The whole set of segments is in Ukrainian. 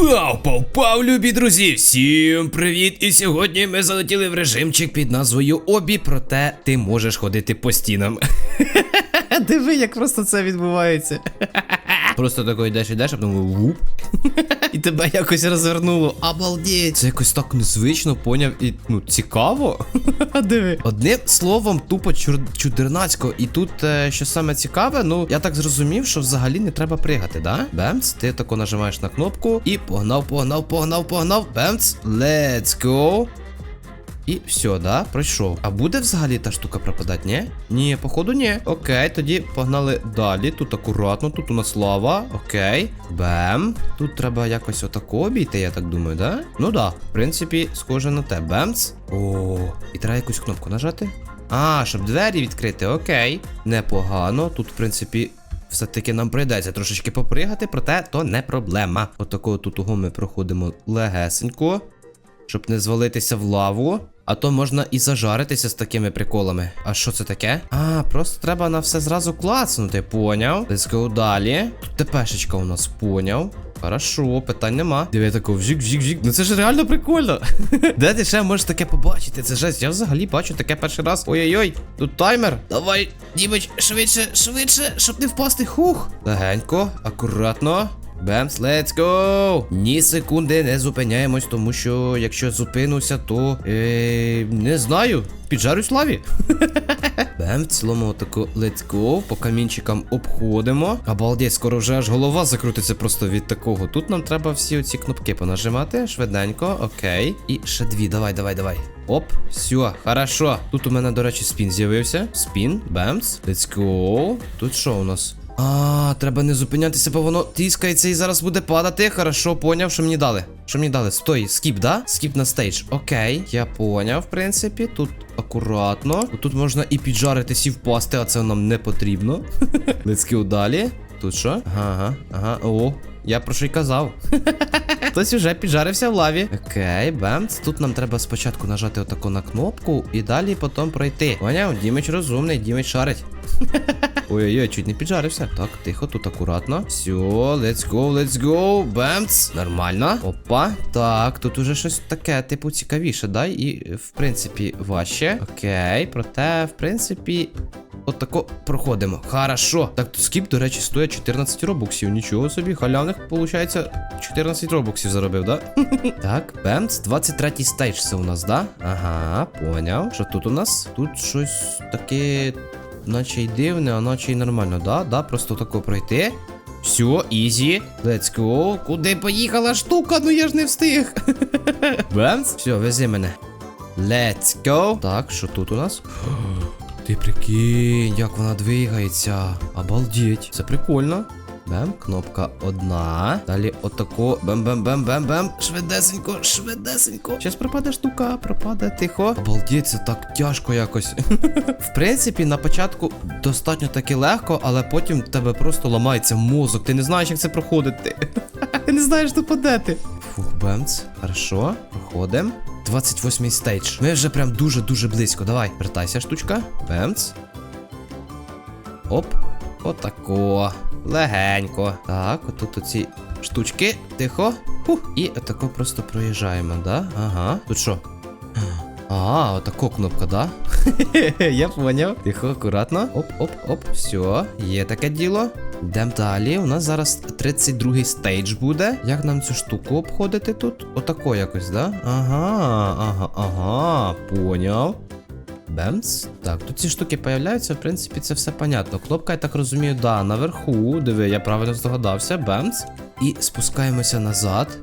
Пау, пау, пау, любі друзі! Всім привіт! І сьогодні ми залетіли в режимчик під назвою Обі, проте ти можеш ходити по стінам. Диви, як просто це відбувається. Просто тако йдеш, йдеш, а потім вуп. І тебе якось розвернуло. Обалдеть! Це якось так незвично, поняв і ну цікаво. Диви. Одним словом, тупо чур- чудернацько. І тут, е, що саме цікаве, ну я так зрозумів, що взагалі не треба пригати, да? Бемц, ти тако нажимаєш на кнопку і погнав, погнав, погнав, погнав. Бемц. Let's go. І все, да, пройшов. А буде взагалі та штука пропадати, ні? Ні, походу, ні. Окей, тоді погнали далі. Тут акуратно, тут у нас лава. Окей. Бем. Тут треба якось отако обійти, я так думаю, да? Ну да, в принципі, схоже на те. Бемц. О, і треба якусь кнопку нажати. А, щоб двері відкрити, окей. Непогано. Тут, в принципі. Все-таки нам прийдеться трошечки попригати, проте то не проблема. Отакого тут того ми проходимо легесенько щоб не звалитися в лаву. А то можна і зажаритися з такими приколами. А що це таке? А, просто треба на все зразу клацнути, поняв. Let's go далі. Тут ТПшечка у нас поняв. Хорошо, питань нема. Диви тако вжик, вжик, вжик. Ну це ж реально прикольно. Де ти ще можеш таке побачити? Це жесть. Я взагалі бачу таке перший раз. Ой-ой-ой, тут таймер. Давай, Дімич, швидше, швидше, щоб не впасти. Хух. Легенько, акуратно. Бемс, let's go! Ні секунди не зупиняємось, тому що якщо зупинуся, то е, не знаю. Піджарюсь в лаві. Бем, в цілому отако let's go. По камінчикам обходимо. Обалдеть, скоро вже аж голова закрутиться просто від такого. Тут нам треба всі оці кнопки понажимати. Швиденько, окей. І ще дві. Давай, давай, давай. Оп, все, хорошо. Тут у мене, до речі, спін з'явився. Спін, бемс. Let's go. Тут що у нас? А, треба не зупинятися, бо воно тискається і зараз буде падати. Хорошо, поняв, що мені дали. Що мені дали? Стой, скіп, да? Скіп на стейдж. Окей, я поняв, в принципі. Тут акуратно. Тут можна і піджаритись, і впасти, а це нам не потрібно. Let's далі. Тут що? Ага, ага, ага. О, я про що й казав. Хтось уже піджарився в лаві. Окей, бемц. Тут нам треба спочатку нажати отако на кнопку і далі потім пройти. Поняв? Дімич розумний, Дімич шарить. Ой-ой-ой, чуть не піджарився. Так, тихо, тут акуратно. Все, let's go, let's go. Бемц. Нормально. Опа. Так, тут уже щось таке, типу, цікавіше, да? І, в принципі, важче. Окей, проте, в принципі. Отако проходимо. Хорошо. Так, то скіп, до речі, стоїть 14 робоксів. Нічого собі, халявних, виходить, 14 робоксів заробив, да? так, бемц, 23 стейдж це у нас, да? Ага, поняв. Що тут у нас? Тут щось таке. Наче й дивне, а наче й нормально, да? Да, просто тако пройти. Все, ізі. Let's go. Куди поїхала штука? Ну я ж не встиг. Бемц. Все, вези мене. Let's go. Так, що тут у нас? Ти прикинь, як вона двигається. Обалдеть. Це прикольно. Бем, кнопка одна. Далі отако. Бем-бем-бем-бем-бем. Швидесенько, швидесенько. Щас пропаде штука, пропаде тихо. Обалдеть, це так тяжко якось. В принципі, на початку достатньо таки легко, але потім тебе просто ламається мозок. Ти не знаєш, як це проходити. Ти не знаєш, де ти. Фух, бемц. Хорошо, проходим. 28-й стейдж. Ми вже прям дуже-дуже близько. Давай, вертайся, штучка. Бемц. Оп. Отако. Легенько. Так, отут оці штучки. Тихо. Фух. І отако просто проїжджаємо, да? Ага. Тут що? А, отако кнопка, да? Я поняв. Тихо, акуратно. Оп, оп, оп. Все, є таке діло. Йдемо далі. У нас зараз 32-й стейдж буде. Як нам цю штуку обходити тут? Отако якось, да? Ага, ага, ага. Поняв. Бемс. Так, тут ці штуки появляються, в принципі, це все понятно. Кнопка, я так розумію, да, наверху. Диви, я правильно здогадався. Бемс. І спускаємося назад.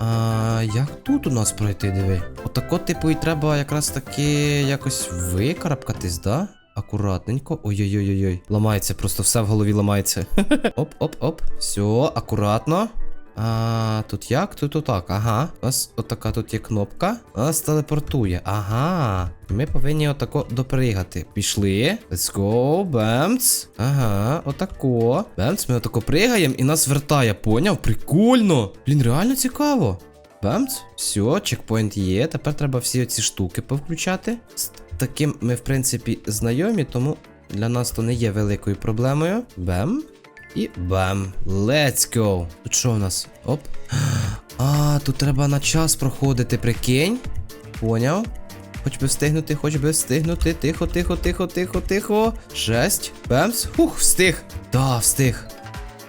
А як тут у нас пройти, диви? Отако, типу, і треба якраз таки якось викарабкатись, да? Акуратненько. Ой-ой-ой-ой. Ламається, просто все в голові ламається. Оп-оп-оп. Все, акуратно. А, тут як? Тут отак. Ага. У нас отака тут є кнопка. Нас телепортує. Ага. Ми повинні отако допригати. Пішли. Let's go. Бемц. Ага, отако. Бемц, ми отако пригаємо і нас вертає. Поняв? Прикольно. Блін, реально цікаво. Бемц. Все, чекпоінт є. Тепер треба всі оці штуки повключати. З таким ми, в принципі, знайомі, тому для нас то не є великою проблемою. Бем. І бам. Let's go. Тут що у нас? Оп. А, тут треба на час проходити, прикинь. Поняв? Хоч би встигнути, хоч би встигнути. Тихо, тихо, тихо, тихо, тихо. Шесть. Бемс. Хух, встиг. Да, встиг.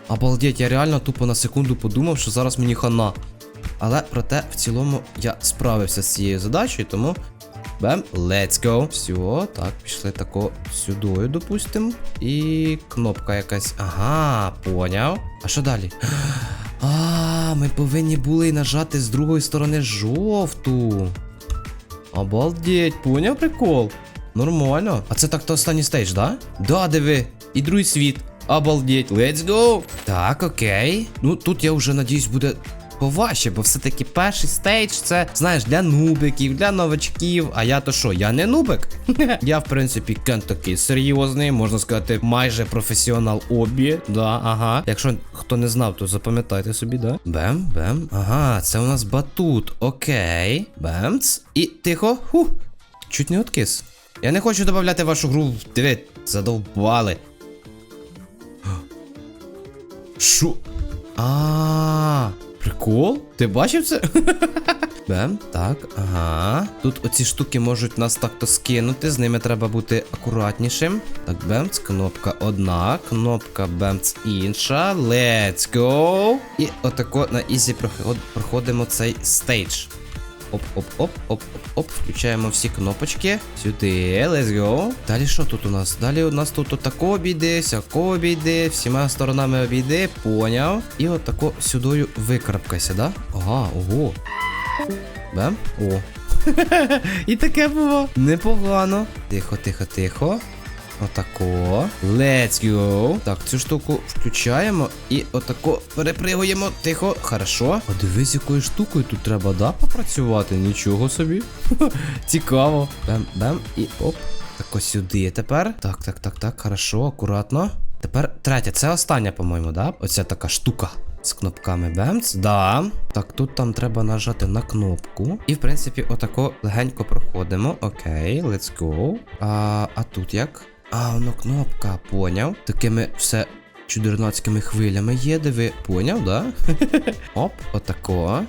Обалдеть, я реально тупо на секунду подумав, що зараз мені хана. Але проте в цілому я справився з цією задачею, тому. Бем, let's go. Все, так, пішли тако сюдою, допустимо. І кнопка якась. Ага, поняв. А що далі? А, ми повинні були нажати з другої сторони жовту. Обалдеть, поняв прикол? Нормально. А це так то останній стейдж, да? Да, диви. І другий світ. Обалдеть, let's go. Так, окей. Ну тут я вже надіюсь буде поважче, бо все-таки перший стейдж це, знаєш, для нубиків, для новачків. А я то що, я не нубик? я, в принципі, кент такий серйозний, можна сказати, майже професіонал обі. Да, ага. Якщо хто не знав, то запам'ятайте собі, да? Бем, бем. Ага, це у нас батут. Окей. Бемц. І тихо. Ху. Чуть не откис. Я не хочу додати вашу гру. Диви, задовбали. Шо? А, прикол? Ти бачив це? Бем, так, ага. Тут оці штуки можуть нас так-то скинути, з ними треба бути акуратнішим. Так, бемц, кнопка одна, кнопка бемц інша. Let's go! І отако на ізі проход- проходимо цей стейдж. Оп-оп-оп-оп-оп. Включаємо всі кнопочки. Сюди, let's go. Далі що тут у нас? Далі у нас тут отако обійди, сяко обійди, всіма сторонами обійди, поняв. І отако сюдою викарабкайся, да? Ага, ого. Бем? О. І таке було. Непогано. Тихо, тихо, тихо. Отако. Let's go. Так, цю штуку включаємо і отако перепригуємо. Тихо, хорошо. А дивись, якою штукою тут треба, да, попрацювати? Нічого собі. Цікаво. Бем, бем і оп. Тако сюди тепер. Так, так, так, так, хорошо, акуратно. Тепер третя, це остання, по-моєму, да? Оця така штука. З кнопками Бемц. Да. Так, тут там треба нажати на кнопку. І, в принципі, отако легенько проходимо. Окей, let's go. А, а тут як? А, воно кнопка, поняв. Такими все чудернацькими хвилями є, диви. Поняв, да? Оп, отако.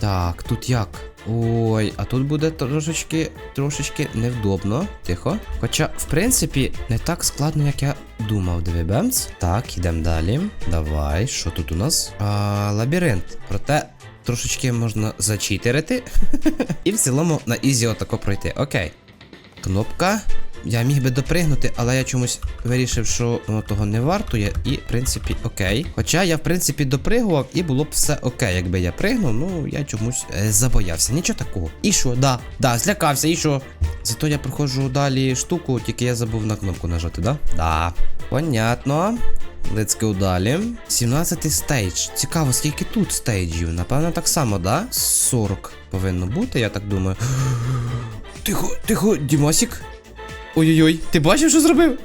Так, тут як? Ой, а тут буде трошечки, трошечки невдобно. Тихо. Хоча, в принципі, не так складно, як я думав. Диви, бемц. Так, йдемо далі. Давай, що тут у нас? А, лабіринт. Проте. Трошечки можна зачитерити. І в цілому на ізі отако пройти. Окей. Кнопка. Я міг би допригнути, але я чомусь вирішив, що воно того не вартує, і, в принципі, окей. Хоча я, в принципі, допригував, і було б все окей, якби я пригнув, ну я чомусь е, забоявся. Нічого такого. І що, да, да, злякався, і що? Зато я проходжу далі штуку, тільки я забув на кнопку нажати, да? Да. Понятно. Let's go далі. 17 стейдж. Цікаво, скільки тут стейджів? Напевно, так само, да? 40 повинно бути, я так думаю. Тихо, тихо, Дімасік. Ой-ой-ой, ти бачив, що зробив?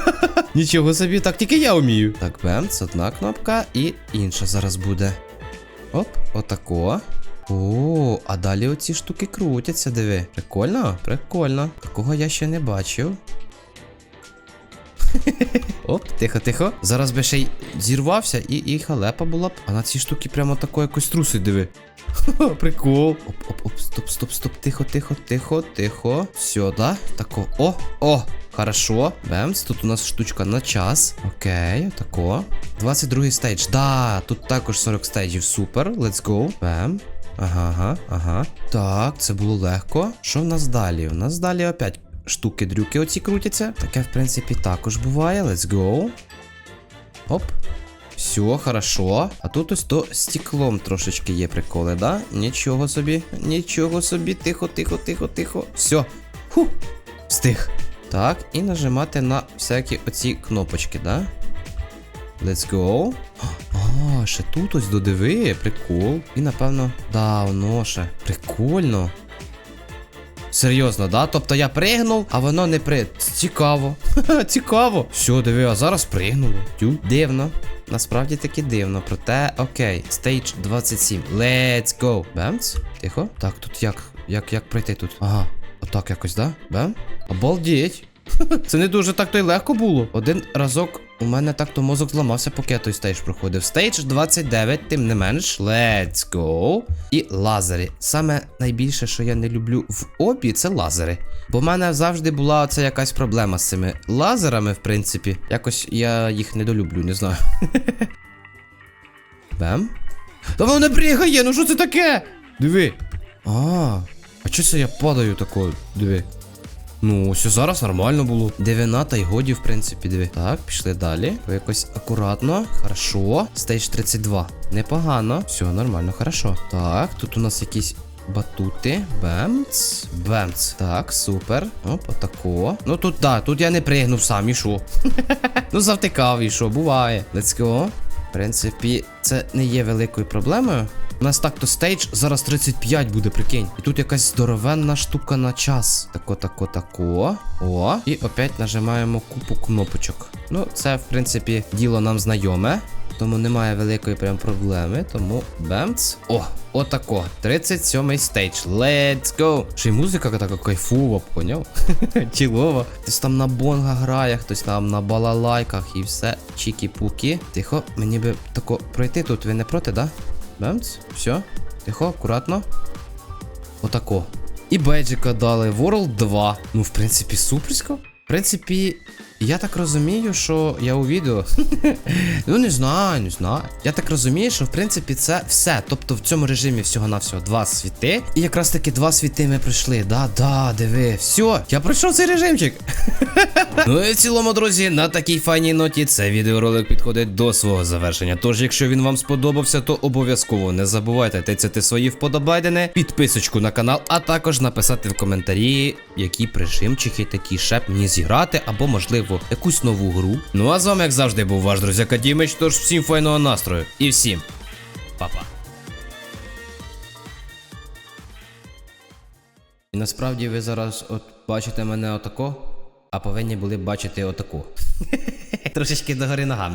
Нічого собі, так тільки я вмію. Так, бем, це одна кнопка і інша зараз буде. Оп, отако. О, а далі оці штуки крутяться, диви. Прикольно? Прикольно. Такого я ще не бачив. Оп, тихо, тихо. Зараз би ще й зірвався і, і халепа була б. А на ці штуки прямо тако якось трусить, диви. Прикол. Оп, оп, оп, стоп, стоп, стоп, тихо, тихо, тихо, тихо. Все, да? Тако. О, о, хорошо. Бемс, тут у нас штучка на час. Окей, тако. 22 стейдж. Да, тут також 40 стейджів. Супер. Let's go. Бем. Ага, ага, ага. Так, це було легко. Що в нас далі? У нас далі опять штуки-дрюки оці крутяться. Таке, в принципі, також буває. Let's go. Оп. Все, хорошо. А тут ось то стеклом трошечки є приколи, да? Нічого собі, нічого собі. Тихо, тихо, тихо, тихо. Все. Ху. Встиг. Так, і нажимати на всякі оці кнопочки, да? Let's go. А, ще тут ось додиви, прикол. І напевно, да, воно ще. Прикольно. Серйозно, да? Тобто я пригнув, а воно не при. Цікаво. Цікаво. Все, диви, а зараз пригнуло. Тю, дивно. Насправді таки дивно, проте окей. Стейдж 27. Let's go. Бемц? Тихо. Так, тут як? Як як пройти тут? Ага. Отак якось, да? Бем? Обалдеть. Це не дуже так то й легко було. Один разок у мене так то мозок зламався, поки я той стейдж проходив. Стейдж 29, тим не менш. Let's go. І лазери. Саме найбільше, що я не люблю в обі, це лазери. Бо в мене завжди була оця якась проблема з цими лазерами, в принципі. Якось я їх недолюблю, не знаю. Бем? Та воно не пригає, ну що це таке? Диви. А, а чого це я падаю тако? Диви. Ну, ось зараз нормально було. Дев'яна, та й годі, в принципі, диви. Так, пішли далі. Якось акуратно. Хорошо. Стейдж 32. Непогано. Все, нормально, хорошо. Так, тут у нас якісь. Батути, бемц, бемц. Так, супер. Оп, отако. Ну тут, да, тут я не пригнув сам, і що? ну завтикав, і що, буває. Let's go. В принципі, це не є великою проблемою. У нас так-то стейдж зараз 35 буде, прикинь. І тут якась здоровенна штука на час. Тако, тако, тако. О. І опять нажимаємо купу кнопочок. Ну, це, в принципі, діло нам знайоме. Тому немає великої прям проблеми. Тому бемц. О, отако. 37-й стейдж. Let's go. Ще й музика така кайфова, поняв? Чілова. Хтось там на бонга грає, хтось там на балалайках і все. Чікі-пукі. Тихо, мені би тако пройти тут. Ви не проти, да? Бемц, все. Тихо, акуратно. Отако. І беджика дали. World 2. Ну, в принципі, суперсько. В принципі, я так розумію, що я у відео. ну, не знаю, не знаю. Я так розумію, що в принципі це все. Тобто в цьому режимі всього-навсього два світи. І якраз таки два світи ми пройшли. Да, да, диви. Все, я пройшов цей режимчик. Ну і в цілому, друзі, на такій файній ноті цей відеоролик підходить до свого завершення. Тож, якщо він вам сподобався, то обов'язково не забувайте тицяти свої вподобайдени, підписочку на канал, а також написати в коментарі, які прижимчики такі ще б мені зіграти, або, можливо, якусь нову гру. Ну а з вами, як завжди, був ваш друзяка Дімич, тож всім файного настрою і всім па-па. І насправді ви зараз от бачите мене отако, а повинні були бачити отаку. Трошечки догори ногами.